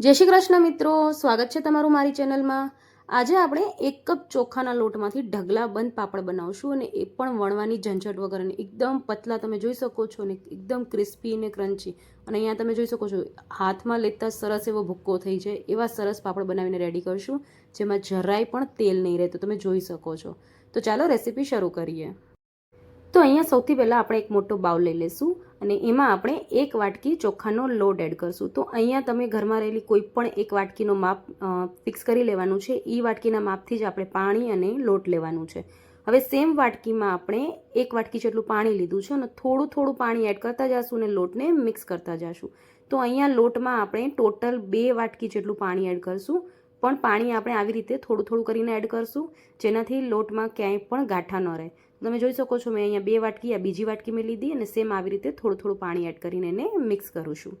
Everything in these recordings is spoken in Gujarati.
જય શ્રી કૃષ્ણ મિત્રો, સ્વાગત છે તમારું મારી ચેનલમાં. આજે આપણે એક કપ ચોખાના લોટમાંથી ઢગલા બંધ પાપડ બનાવશું અને એ પણ વણવાની ઝંઝટ વગર અને એકદમ પતલા તમે જોઈ શકો છો ને એકદમ ક્રિસ્પી અને ક્રન્ચી અને અહીંયા તમે જોઈ શકો છો, હાથમાં લેતા સરસ એવો ભૂક્કો થઈ જાય એવા સરસ પાપડ બનાવીને રેડી કરશું, જેમાં જરાય પણ તેલ નહીં રહે, તો તમે જોઈ શકો છો. તો ચાલો રેસીપી શરૂ કરીએ. તો અહીંયા સૌથી પહેલાં આપણે એક મોટો બાઉલ લઈ લઈશું અને એમાં આપણે એક વાટકી ચોખાનો લોટ એડ કરશું. તો અહીંયા તમે ઘરમાં રહેલી કોઈ પણ એક વાટકીનો માપ ફિક્સ કરી લેવાનું છે. એ વાટકીના માપથી જ આપણે પાણી અને લોટ લેવાનું છે. હવે સેમ વાટકીમાં આપણે એક વાટકી જેટલું પાણી લીધું છે અને થોડું થોડું પાણી એડ કરતા જશું અને લોટને મિક્સ કરતા જશું. તો અહીંયા લોટમાં આપણે ટોટલ બે વાટકી જેટલું પાણી એડ કરશું. પણ પાણી આપણે આવી રીતે થોડું થોડું કરીને એડ કરશું, જેનાથી લોટમાં ક્યાંય પણ ગાંઠા ન રહે. તમે જોઈ શકો છો, મેં અહીંયા બે વાટકી આ બીજી વાટકી મેં લીધી અને સેમ આવી રીતે થોડું થોડું પાણી એડ કરીને એને મિક્સ કરું છું.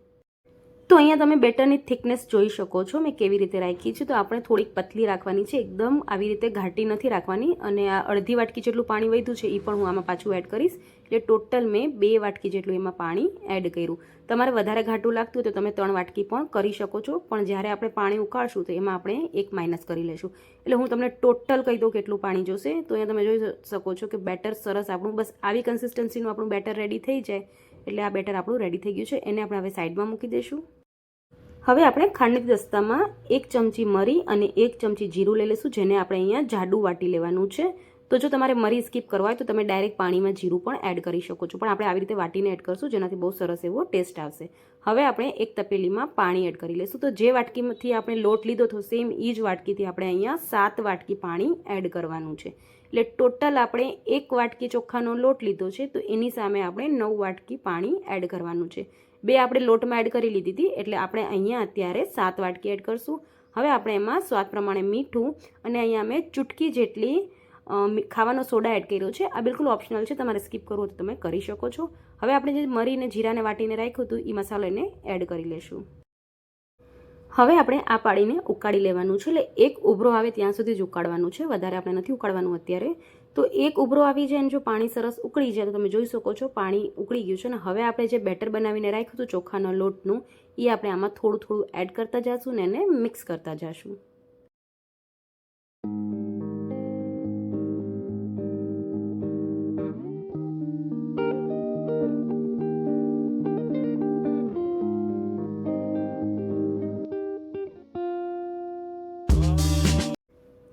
તો અહીંયા તમે બેટરની થિકનેસ જોઈ શકો છો, મેં કેવી રીતે રાખી છે. તો આપણે થોડીક પતલી રાખવાની છે, એકદમ આવી રીતે ઘાટી નથી રાખવાની. અને આ અડધી વાટકી જેટલું પાણી વધ્યું છે, એ પણ હું આમાં પાછું એડ કરીશ. એટલે ટોટલ મેં બે વાટકી જેટલું એમાં પાણી એડ કર્યું. તમારે વધારે ઘાટું લાગતું હોય તો તમે ત્રણ વાટકી પણ કરી શકો છો. પણ જ્યારે આપણે પાણી ઉકાળશું તો એમાં આપણે એક માઇનસ કરી લઈશું એટલે હું તમને ટોટલ કહી દઉં કેટલું પાણી જોશે. તો અહીંયા તમે જોઈ શકો છો કે બેટર સરસ આપણું, બસ આવી કન્સિસ્ટન્સીનું આપણું બેટર રેડી થઈ જાય. એટલે આ બેટર આપણું રેડી થઈ ગયું છે. એને આપણે હવે સાઈડમાં મૂકી દઈશું. હવે આપણે ખાંડની દસ્તામાં એક ચમચી મરી અને એક ચમચી જીરું લઈ લઈશું, જેને આપણે અહીંયા જાડું વાટી લેવાનું છે. તો જો તમારે મરી સ્કીપ કરવા હોય તો તમે ડાયરેક્ટ પાણીમાં જીરું પણ એડ કરી શકો છો. પણ આપણે આવી રીતે વાટીને એડ કરશું, જેનાથી બહુ સરસ એવો ટેસ્ટ આવશે. હવે આપણે એક તપેલીમાં પાણી એડ કરી લઈશું. તો જે વાટકીમાંથી આપણે લોટ લીધો તો સેમ એ જ વાટકીથી આપણે અહીંયા સાત વાટકી પાણી એડ કરવાનું છે. એટલે ટોટલ આપણે એક વાટકી ચોખાનો લોટ લીધો છે, તો એની સામે આપણે નવ વાટકી પાણી એડ કરવાનું છે. બે આપણે લોટમાં એડ કરી લીધી હતી, એટલે આપણે અહીંયા અત્યારે સાત વાટકી એડ કરશું. હવે આપણે એમાં સ્વાદ પ્રમાણે મીઠું અને અહીંયા મેં ચૂટકી જેટલી ખાવાનો સોડા એડ કર્યો છે. આ બિલકુલ ઓપ્શનલ છે. તમારે સ્કીપ કરવું તો તમે કરી શકો છો. હવે આપણે જે મરીને, જીરાને વાટીને રાખ્યું હતું એ મસાલો એને એડ કરી લેશું. હવે આપણે આ પાડીને ઉકાળી લેવાનું છે. એટલે એક ઉભરો આવે ત્યાં સુધી જ ઉકાળવાનું છે. વધારે આપણે નથી ઉકાળવાનું અત્યારે. તો એક ઉભરો આવી જાય અને જો પાણી સરસ ઉકળી જાય, તો તમે જોઈ શકો છો પાણી ઉકળી ગયું છે. અને હવે આપણે જે બેટર બનાવીને રાખ્યું હતું ચોખાનો લોટનું એ આપણે આમાં થોડું થોડું એડ કરતા જઈશું ને એને મિક્સ કરતા જઈશું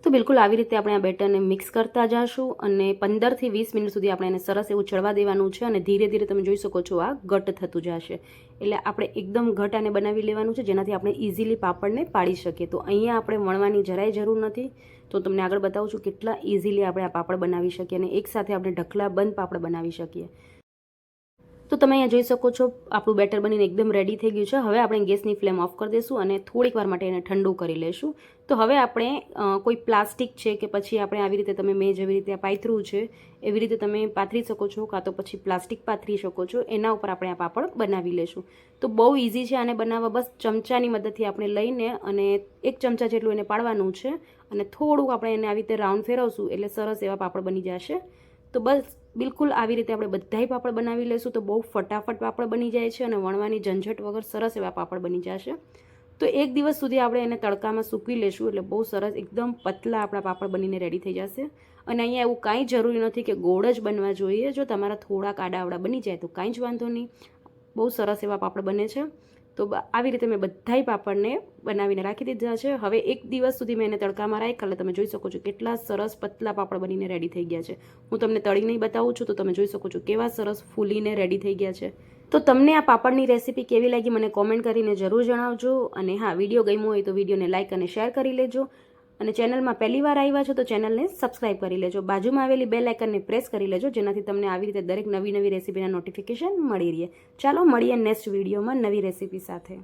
તો બિલકુલ આવી રીતે આપણે આ બેટરને મિક્સ કરતા જઈશું અને પંદરથી વીસ મિનિટ સુધી આપણે એને સરસ એવું ચડવા દેવાનું છે અને ધીરે ધીરે તમે જોઈ શકો છો આ ઘટ થતું જશે. એટલે આપણે એકદમ ઘટ આને બનાવી લેવાનું છે જેનાથી આપણે ઇઝીલી પાપડને પાડી શકીએ. તો અહીંયા આપણે વણવાની જરાય જરૂર નથી. તો તમને આગળ બતાવું છું કેટલા ઇઝીલી આપણે આ પાપડ બનાવી શકીએ અને એકસાથે આપણે ઢકલા બંધ પાપડ બનાવી શકીએ. તો તમે અહીંયા જોઈ શકો છો, આપણું બેટર બનીને એકદમ રેડી થઈ ગયું છે. હવે આપણે ગેસની ફ્લેમ ઓફ કરી દઈશું અને થોડીક વાર માટે એને ઠંડુ કરી લઈશું તો હવે આપણે કોઈ પ્લાસ્ટિક છે કે પછી આપણે આવી રીતે તમે મેં જેવી રીતે પાથરું છે, એવી રીતે તમે પાથરી શકો છો કાં તો પછી પ્લાસ્ટિક પાથરી શકો છો, એના ઉપર આપણે આ પાપડ બનાવી લેશું. તો બહુ ઇઝી છે આને બનાવવા, બસ ચમચાની મદદથી આપણે લઈને અને એક ચમચા જેટલું એને પાડવાનું છે અને થોડુંક આપણે એને આવી રીતે રાઉન્ડ ફેરવશું એટલે સરસ એવા પાપડ બની જશે. તો બસ બિલકુલ આવી રીતે આપણે બધાય પાપડ બનાવી લઈશું તો બહુ ફટાફટ પાપડ બની જાય છે અને વણવાની ઝંઝટ વગર સરસ એવા પાપડ બની જશે. તો એક દિવસ સુધી આપણે એને તડકામાં સૂકવી લેશું એટલે બહુ સરસ એકદમ પતલા આપણા પાપડ બનીને રેડી થઈ જશે. અને અહીંયા એવું કાંઈ જરૂરી નથી કે ગોળ જ બનવા જોઈએ. જો તમારા થોડાક આડાવડા બની જાય તો કાંઈ જ વાંધો નહીં. બહુ સરસ એવા પાપડ બને છે. તો આવી રીતે મેં બધાય પાપડને બનાવીને રાખી દીધા છે. હવે એક દિવસ સુધી મેં એને તડકામાં રાખ્યા એટલે તમે જોઈ શકો છો કેટલા સરસ પતલા પાપડ બનીને રેડી થઈ ગયા છે. હું તમને તળી નહીં બતાવું છું, તો તમે જોઈ શકો છો કેવા સરસ ફૂલીને રેડી થઈ ગયા છે. તો તમને આ પાપડની રેસીપી કેવી લાગી મને કોમેન્ટ કરીને જરૂર જણાવજો. અને હા વીડિયો ગમ્યો હોય તો વિડીયોને લાઇક અને શેર કરી લેજો. અને ચેનલમાં પહેલી વાર આવ્યા છો તો ચેનલને સબસ્ક્રાઇબ કરી લેજો. બાજુમાં આવેલી બે લાઇકનને પ્રેસ કરી લેજો, જેનાથી તમને આવી રીતે દરેક નવી નવી રેસીપીના નોટિફિકેશન મળી રહે. ચાલો મળીએ નેક્સ્ટ વિડીયોમાં નવી રેસીપી સાથે.